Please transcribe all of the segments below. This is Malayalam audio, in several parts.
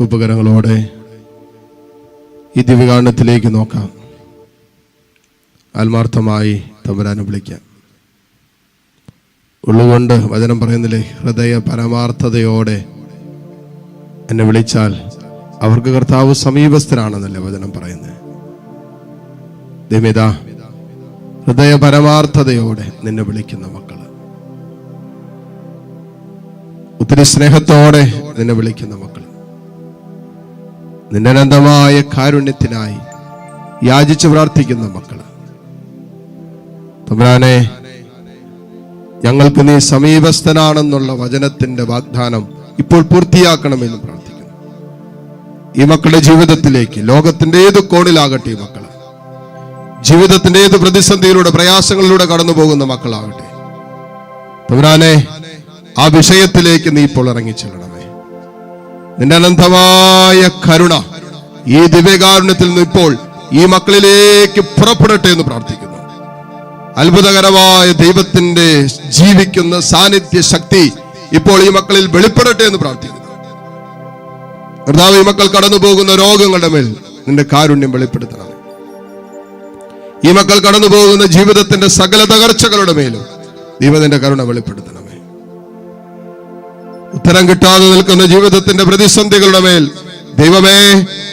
ഉപകരണങ്ങളോടെ ഈ ദിവ്യകാരണത്തിലേക്ക് നോക്കാം. ആത്മാർത്ഥമായി തമ്പുരാനെ വിളിക്കാം. ഉള്ളുകൊണ്ട് വചനം പറയുന്നില്ലേ? ഹൃദയ പരമാർത്ഥതയോടെ എന്നെ വിളിച്ചാൽ അവർക്ക് കർത്താവ് സമീപസ്ഥരാണെന്നല്ലേ വചനം പറയുന്നത്? ദമിത ഹൃദയ പരമാർത്ഥതയോടെ നിന്നെ വിളിക്കുന്ന മക്കൾ. ഒത്തിരി സ്നേഹത്തോടെ നിന്നെ വിളിക്കുന്ന മക്കൾ. നിന്റെ അനന്തമായ കാരുണ്യത്തിനായി യാചിച്ചു പ്രാർത്ഥിക്കുന്ന മക്കൾ. തമ്പുരാനെ ഞങ്ങൾക്ക് നീ സമീപസ്ഥനാണെന്നുള്ള വചനത്തിന്റെ വാഗ്ദാനം ഇപ്പോൾ പൂർത്തിയാക്കണമെന്ന് പ്രാർത്ഥിക്കുന്നു. ഈ മക്കളുടെ ജീവിതത്തിലേക്ക് ലോകത്തിന്റെ ഏത് കോണിലാകട്ടെ ഈ മക്കൾ ജീവിതത്തിന്റെ ഏത് പ്രതിസന്ധിയിലൂടെ പ്രയാസങ്ങളിലൂടെ കടന്നു പോകുന്ന മക്കളാകട്ടെ. തമ്പുരാനെ ആ വിഷയത്തിലേക്ക് നീ ഇപ്പോൾ ഇറങ്ങിച്ചെല്ലണമേ നിന്റെ അനന്തമായ കരുണ ഈ ദിവ്യകാരുണ്യത്തിൽ നിന്ന് ഇപ്പോൾ ഈ മക്കളിലേക്ക് പുറപ്പെടട്ടെ എന്ന് പ്രാർത്ഥിക്കുന്നു. അത്ഭുതകരമായ ദൈവത്തിന്റെ ജീവിക്കുന്ന സാന്നിധ്യ ശക്തി ഇപ്പോൾ ഈ മക്കളിൽ വെളിപ്പെടട്ടെ എന്ന് പ്രാർത്ഥിക്കുന്നു. കർത്താവ് ഈ മക്കൾ കടന്നു പോകുന്ന രോഗങ്ങളുടെ മേൽ നിന്റെ കാരുണ്യം വെളിപ്പെടുത്തണം. ഈ മക്കൾ കടന്നു പോകുന്ന ജീവിതത്തിന്റെ സകല തകർച്ചകളുടെ മേലും ദൈവത്തിന്റെ കരുണ വെളിപ്പെടുത്തണമേ ഉത്തരം കിട്ടാതെ നിൽക്കുന്ന ജീവിതത്തിന്റെ പ്രതിസന്ധികളുടെ മേൽ ദൈവമേ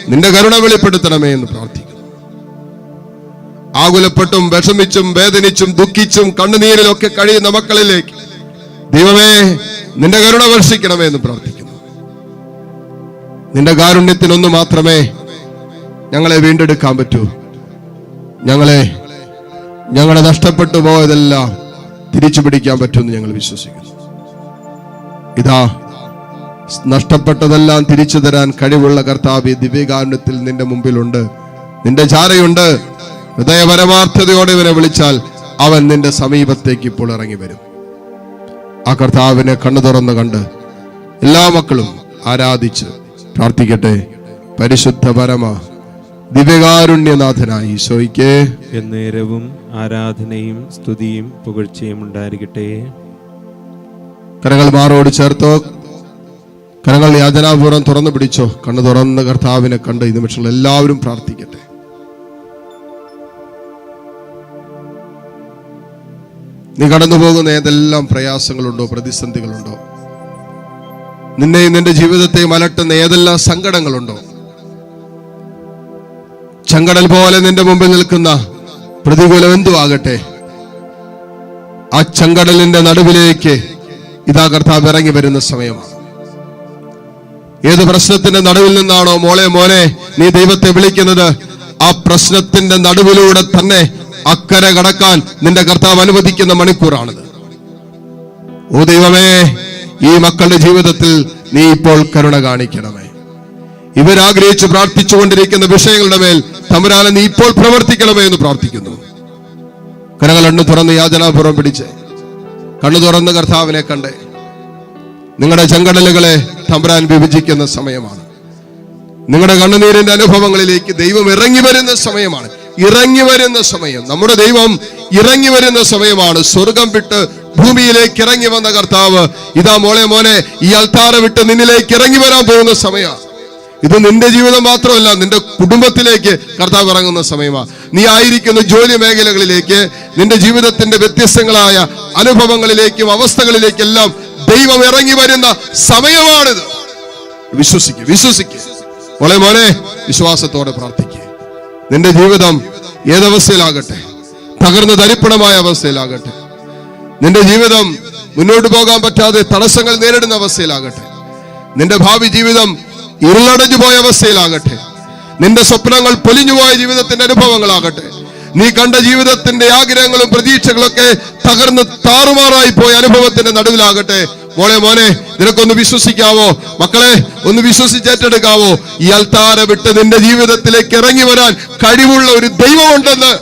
നിന്റെ കരുണ വെളിപ്പെടുത്തണമേ എന്ന് പ്രാർത്ഥിക്കുന്നു. ആകുലപ്പെട്ടും വിഷമിച്ചും വേദനിച്ചും ദുഃഖിച്ചും കണ്ണുനീരിലൊക്കെ കഴിയുന്ന മക്കളിലേക്ക് ദൈവമേ നിന്റെ കരുണ വർഷിക്കണമേ എന്ന് പ്രാർത്ഥിക്കുന്നു. നിന്റെ കാരുണ്യത്തിനൊന്നു മാത്രമേ ഞങ്ങളെ വീണ്ടെടുക്കാൻ പറ്റൂ. ഞങ്ങളെ ഞങ്ങളെ നഷ്ടപ്പെട്ടു പോയതെല്ലാം തിരിച്ചു പിടിക്കാൻ പറ്റുമെന്ന് ഞങ്ങൾ വിശ്വസിക്കുന്നു. ഇതാ നഷ്ടപ്പെട്ടതെല്ലാം തിരിച്ചു തരാൻ കഴിവുള്ള കർത്താവ് ദിവ്യകാരുണ്യത്തിൽ നിന്റെ മുമ്പിലുണ്ട്. നിന്റെ ചാരയുണ്ട് ഹൃദയപരമാർത്ഥതയോടെ ഇവനെ വിളിച്ചാൽ അവൻ നിന്റെ സമീപത്തേക്ക് ഇപ്പോൾ ഇറങ്ങി വരും. ആ കർത്താവിനെ കണ്ണു തുറന്ന് കണ്ട് എല്ലാ മക്കളും ആരാധിച്ച് പ്രാർത്ഥിക്കട്ടെ. പരിശുദ്ധ പരമ ദിവ്യകാരുണ്യനാഥനായി ഈശോയ്ക്ക്. എന്നേരവും ആരാധനയും സ്തുതിയും പുകഴ്ചയും ഉണ്ടായിരിക്കട്ടെ. കരങ്ങൾ മാറോട് ചേർത്തോ കരങ്ങൾ യാചനാപൂർവം തുറന്നു പിടിച്ചോ. കണ്ണു തുറന്ന് കർത്താവിനെ കണ്ട് ഈ നിമിഷങ്ങൾ എല്ലാവരും പ്രാർത്ഥിക്കട്ടെ. നീ കടന്നു പോകുന്ന ഏതെല്ലാം പ്രയാസങ്ങളുണ്ടോ പ്രതിസന്ധികളുണ്ടോ? നിന്നെയും നിന്റെ ജീവിതത്തെയും അലട്ടുന്ന ഏതെല്ലാം സങ്കടങ്ങളുണ്ടോ? ചങ്കടൽ പോലെ നിന്റെ മുമ്പിൽ നിൽക്കുന്ന പ്രതികൂലം എന്തുവാകട്ടെ? ആ ചങ്കടലിന്റെ നടുവിലേക്ക് ഇതാ കർത്താവ് ഇറങ്ങി വരുന്ന സമയമാണ്. ഏത് പ്രശ്നത്തിന്റെ നടുവിൽ നിന്നാണോ മോളെ മോനെ നീ ദൈവത്തെ വിളിക്കുന്നത് ആ പ്രശ്നത്തിന്റെ നടുവിലൂടെ തന്നെ അക്കരെ കടക്കാൻ നിന്റെ കർത്താവ് അനുവദിക്കുന്ന മണിക്കൂറാണിത്. ഓ ദൈവമേ ഈ മക്കളുടെ ജീവിതത്തിൽ നീ ഇപ്പോൾ കരുണ കാണിക്കണമേ. ഇവരാഗ്രഹിച്ച് പ്രാർത്ഥിച്ചുകൊണ്ടിരിക്കുന്ന വിഷയങ്ങളുടെ മേൽ തമരാലെ നീ ഇപ്പോൾ പ്രവർത്തിക്കണമേ എന്ന് പ്രാർത്ഥിക്കുന്നു. കരങ്ങൾ എണ്ണു തുറന്ന് യാചനാപുറം പിടിച്ച്. കണ്ണു തുറന്ന് കർത്താവിനെ കണ്ടേ നിങ്ങളുടെ ചെങ്കടലുകളെ തമ്പരാൻ വിഭജിക്കുന്ന സമയമാണ്. നിങ്ങളുടെ കണ്ണുനീരിന്റെ അനുഭവങ്ങളിലേക്ക് ദൈവം ഇറങ്ങി വരുന്ന സമയമാണ്. ഇറങ്ങി വരുന്ന സമയം. നമ്മുടെ ദൈവം ഇറങ്ങി വരുന്ന സമയമാണ്. സ്വർഗം വിട്ട് ഭൂമിയിലേക്ക് ഇറങ്ങി വന്ന കർത്താവ് ഇതാ മോളെ മോനെ ഈ അൽത്താറ വിട്ട് നിന്നിലേക്ക് ഇറങ്ങി വരാൻ പോകുന്ന സമയമാണ് ഇത് നിന്റെ ജീവിതം മാത്രമല്ല നിന്റെ കുടുംബത്തിലേക്ക് കർത്താവ് ഇറങ്ങുന്ന സമയമാണ് നീ ആയിരിക്കുന്ന ജോലി മേഖലകളിലേക്ക് നിന്റെ ജീവിതത്തിന്റെ വ്യത്യസ്തങ്ങളായ അനുഭവങ്ങളിലേക്കും അവസ്ഥകളിലേക്കെല്ലാം ദൈവം ഇറങ്ങി വരുന്ന സമയമാണിത്. വിശ്വസിക്കുക വിശ്വസിക്കുക മോളെ മോനെ വിശ്വാസത്തോടെ പ്രാർത്ഥിക്കുക നിന്റെ ജീവിതം ഏതവസ്ഥയിലാകട്ടെ? തകർന്ന് തരിപ്പണമായ അവസ്ഥയിലാകട്ടെ. നിന്റെ ജീവിതം മുന്നോട്ട് പോകാൻ പറ്റാതെ തടസ്സങ്ങൾ നേരിടുന്ന അവസ്ഥയിലാകട്ടെ. നിന്റെ ഭാവി ജീവിതം ഇരുളടഞ്ഞു പോയ അവസ്ഥയിലാകട്ടെ. നിന്റെ സ്വപ്നങ്ങൾ പൊലിഞ്ഞുപോയ ജീവിതത്തിന്റെ അനുഭവങ്ങളാകട്ടെ. നീ കണ്ട ജീവിതത്തിന്റെ ആഗ്രഹങ്ങളും പ്രതീക്ഷകളൊക്കെ തകർന്ന് താറുമാറായി പോയ അനുഭവത്തിന്റെ നടുവിലാകട്ടെ. മോളെ മോനെ നിനക്കൊന്ന് വിശ്വസിക്കാവോ? മക്കളെ ഒന്ന് വിശ്വസിച്ചേറ്റെടുക്കാവോ ഈ അൽത്താര വിട്ട് നിന്റെ ജീവിതത്തിലേക്ക് ഇറങ്ങി വരാൻ കഴിവുള്ള ഒരു ദൈവമുണ്ടെന്ന്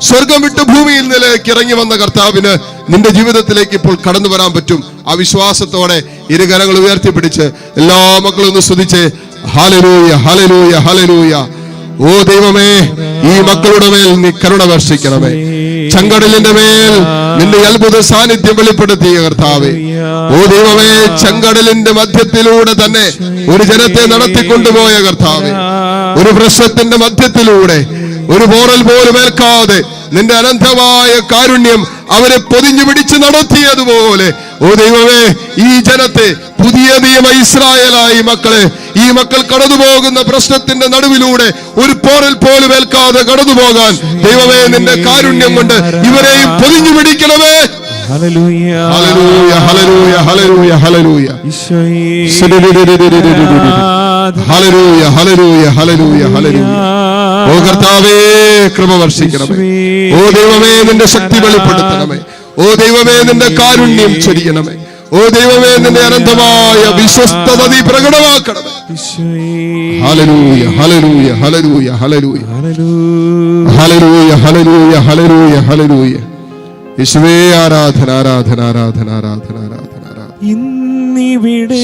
സ്വർഗം വിട്ട് ഭൂമിയിൽ നിലേക്ക് ഇറങ്ങി വന്ന കർത്താവിന് നിന്റെ ജീവിതത്തിലേക്ക് ഇപ്പോൾ കടന്നു വരാൻ പറ്റും. ആ വിശ്വാസത്തോടെ ഇരുകരങ്ങൾ ഉയർത്തിപ്പിടിച്ച് എല്ലാ മക്കളും ഒന്ന് സ്തുതിച്ച് ഹലലൂയ ഹലലൂയ ഹലലൂയ ഓ ദൈവമേ ഈ മക്കളുടെ മേൽ നീ കരുണ വർഷിക്കണമേ. ചെങ്കടലിന്റെ മേൽ നിന്റെ അത്ഭുത സാന്നിധ്യം വെളിപ്പെടുത്തിയ കർത്താവേ. ഓ ദൈവമേ ചെങ്കടലിന്റെ മധ്യത്തിലൂടെ തന്നെ ഒരു ജനത്തെ നടത്തിക്കൊണ്ടുപോയ കർത്താവേ. ഒരു പ്രശ്നത്തിന്റെ മധ്യത്തിലൂടെ ഒരു പോറൽ പോലും ഏൽക്കാതെ നിന്റെ അനന്തമായ കാരുണ്യം അവരെ പൊതിഞ്ഞു പിടിച്ച് നടത്തിയതുപോലെ. ഓ ദൈവമേ ഈ ജനത്തെ പുതിയ നിയമ ഇസ്രായേലായി മക്കളെ ഈ മക്കൾ കടന്നുപോകുന്ന പ്രശ്നത്തിന്റെ നടുവിലൂടെ ഒരു പോറൽ പോലും ഏൽക്കാതെ കടന്നുപോകാൻ ദൈവമേ നിന്റെ കാരുണ്യം കൊണ്ട് ഇവരെയും പൊതിഞ്ഞു പിടിക്കണമേ. ഓ കർത്താവേ കൃപ വർഷിക്കണമേ ഓ ദൈവമേ നിന്റെ ശക്തി വെളിപ്പെടുത്തണമേ. ഓ ദൈവമേ നിന്റെ കാരുണ്യം ചൊരിയണമേ. ഓ ദൈവമേ നിന്റെ അനന്തമായ വിശ്വസ്തത നീ പ്രകടമാക്കണമേ ഹലരൂയ ഹലരൂയ ഹലരൂയ ഹലരൂയ ഹലരൂയ ഹലരൂയ ഹലരൂയ ഹലലൂയ യേശുവേ ആരാധന ആരാധന ആരാധന ആരാധന ആരാധന ആരാധന. ഇന്നിവിടെ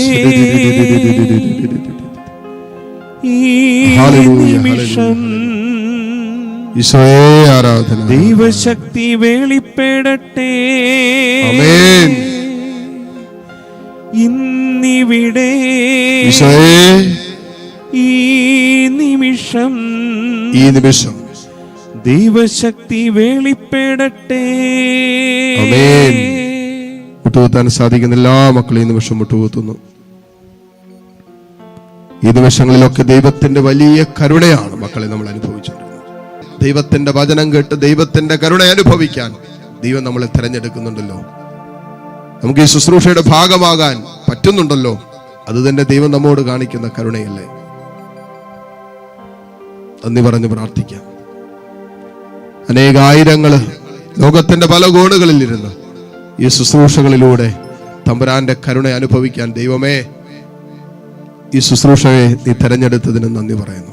ഈശോയെ ആരാധന ദൈവശക്തി വെളിപ്പെടട്ടെ. ഇന്നിവിടെ ഈശോയെ ഈ നിമിഷം ഈ നിമിഷം ദൈവശക്തി വെളിപ്പെടട്ടെ. മുട്ടുകുത്താൻ സാധിക്കുന്ന എല്ലാ മക്കളും ഈ നിമിഷം മുട്ടുകുത്തുന്നു ഈ നിമിഷങ്ങളിലൊക്കെ ദൈവത്തിന്റെ വലിയ കരുണയാണ് മക്കളെ നമ്മൾ അനുഭവിച്ചുകൊണ്ടിരുന്നത്. ദൈവത്തിന്റെ വചനം കേട്ട് ദൈവത്തിന്റെ കരുണ അനുഭവിക്കാൻ ദൈവം നമ്മളെ തിരഞ്ഞെടുക്കുന്നുണ്ടല്ലോ. നമുക്ക് ഈ ശുശ്രൂഷയുടെ ഭാഗമാകാൻ പറ്റുന്നുണ്ടല്ലോ. അത് തന്നെ ദൈവം നമ്മോട് കാണിക്കുന്ന കരുണയല്ലേ? നന്ദി പറഞ്ഞ് പ്രാർത്ഥിക്കാം. അനേകായിരങ്ങൾ ലോകത്തിന്റെ പല കോണുകളിൽ ഇരുന്ന് ഈ ശുശ്രൂഷകളിലൂടെ തമ്പുരാന്റെ കരുണ അനുഭവിക്കാൻ ദൈവമേ ഈ ശുശ്രൂഷയെ നീ തെരഞ്ഞെടുത്തതിന് നന്ദി പറയുന്നു.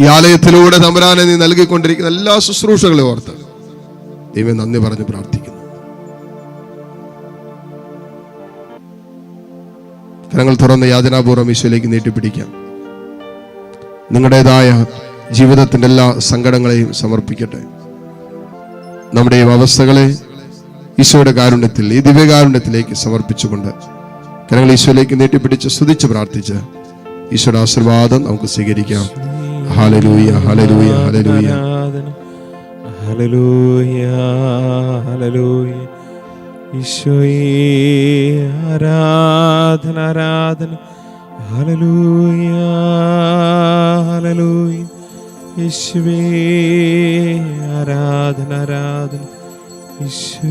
ഈ ആലയത്തിലൂടെ തമ്പുരാനെ നീ നൽകിക്കൊണ്ടിരിക്കുന്ന എല്ലാ ശുശ്രൂഷകളും ഓർത്ത് ദൈവം നന്ദി പറഞ്ഞ് പ്രാർത്ഥിക്കുന്നു. കരങ്ങൾ തുറന്ന് യാതനാപൂർവം ഈശോയിലേക്ക് നീട്ടിപ്പിടിക്കാം. നിങ്ങളുടേതായ ജീവിതത്തിന്റെ എല്ലാ സങ്കടങ്ങളെയും സമർപ്പിക്കട്ടെ. നമ്മുടെ അവസ്ഥകളെ ഈശോയുടെ കാരുണ്യത്തിൽ ഈ ദിവ്യകാരുണ്യത്തിലേക്ക് സമർപ്പിച്ചുകൊണ്ട് കരങ്ങൾ ഈശോയിലേക്ക് നീട്ടിപ്പിടിച്ച് സ്തുതിച്ച് പ്രാർത്ഥിച്ച് ഈശോയുടെ ആശീർവാദം നമുക്ക് സ്വീകരിക്കാം. ഹലലൂയ ഹലലൂയ ഹലലൂയ ഈശോയേ ആരാധന ആരാധന. ഹല്ലേലൂയ. ഹല്ലേലൂയ യേശുവേ ആരാധന ആരാധന. ഈശോ